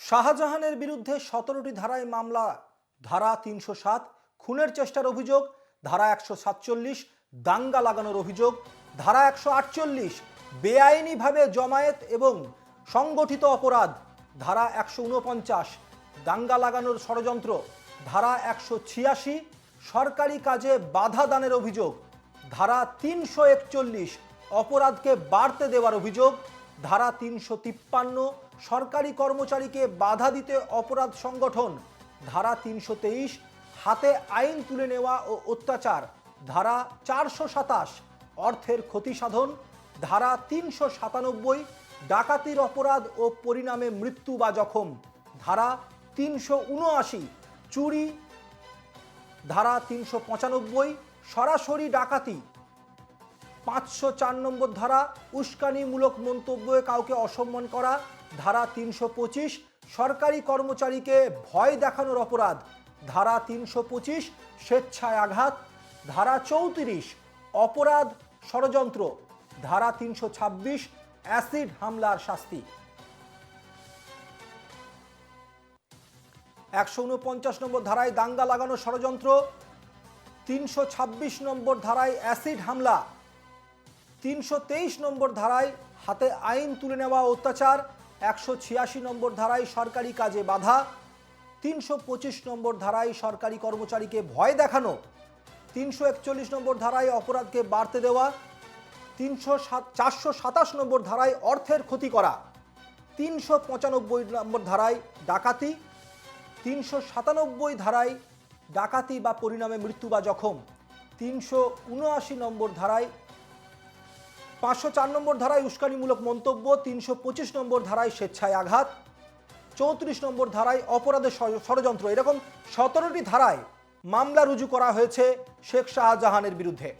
শাহজাহানের বিরুদ্ধে সতেরোটি ধারায় মামলা, ধারা তিনশো সাত, খুনের চেষ্টার অভিযোগ, ধারা একশো সাতচল্লিশ, দাঙ্গা লাগানোর অভিযোগ, ধারা একশো আটচল্লিশ, বেআইনিভাবে জমায়েত এবং সংগঠিত অপরাধ, ধারা একশো উনপঞ্চাশ, দাঙ্গা লাগানোর ষড়যন্ত্র, ধারা একশো ছিয়াশি, সরকারি কাজে বাধা দানের অভিযোগ, ধারা তিনশো একচল্লিশ, অপরাধকে বাড়তে দেওয়ার অভিযোগ, ধারা তিনশো তিপ্পান্ন সরকারি কর্মচারীকে বাধা দিতে অপরাধ সংগঠন। ধারা তিনশো তেইশ, হাতে আইন তুলে নেওয়া ও অত্যাচার। ধারা চারশো সাতাশ, অর্থের ক্ষতি সাধন। ধারা তিনশো সাতানব্বই, ডাকাতির অপরাধ ও পরিণামে মৃত্যু বা জখম। ধারা তিনশো উনআশি, চুরি। ধারা তিনশো পঁচানব্বই, সরাসরি ডাকাতি। পাঁচশো চার নম্বর ধারা, উস্কানিমূলক মন্তব্যে কাউকে অসম্মান করা। ধারা তিনশো পঁচিশ, সরকারি কর্মচারীকে ভয় দেখানোর অপরাধ। ধারা তিনশো পঁচিশ, স্বেচ্ছায় আঘাত। ধারা চৌত্রিশ, অপরাধ ষড়যন্ত্র। ধারা তিনশো ছাব্বিশ, অ্যাসিড হামলার শাস্তি। একশো উনপঞ্চাশ নম্বর ধারায় দাঙ্গা লাগানো ষড়যন্ত্র। তিনশো ছাব্বিশ নম্বর ধারায় অ্যাসিড হামলা। তিনশো তেইশ নম্বর ধারায় হাতে আইন তুলে নেওয়া অত্যাচার, একশো ছিয়াশি নম্বর ধারায় সরকারি কাজে বাধা, তিনশো পঁচিশ নম্বর ধারায় সরকারি কর্মচারীকে ভয় দেখানো, তিনশো একচল্লিশ নম্বর ধারায় অপরাধকে বাড়তে দেওয়া, তিনশো চারশো সাতাশ নম্বর ধারায় অর্থের ক্ষতি করা, তিনশো পঁচানব্বই নম্বর ধারায় ডাকাতি, তিনশো সাতানব্বই ধারায় ডাকাতি বা পরিণামে মৃত্যু বা জখম, তিনশো উনআশি নম্বর ধারায় পাঁচশো চার নম্বর ধারায় উস্কানিমূলক মন্তব্য, তিনশো পঁচিশ নম্বর ধারায় স্বেচ্ছায় আঘাত, চৌত্রিশ নম্বর ধারায় অপরাধের ষড়যন্ত্র। এরকম সতেরোটি ধারায় মামলা রুজু করা হয়েছে শেখ শাহজাহানের বিরুদ্ধে।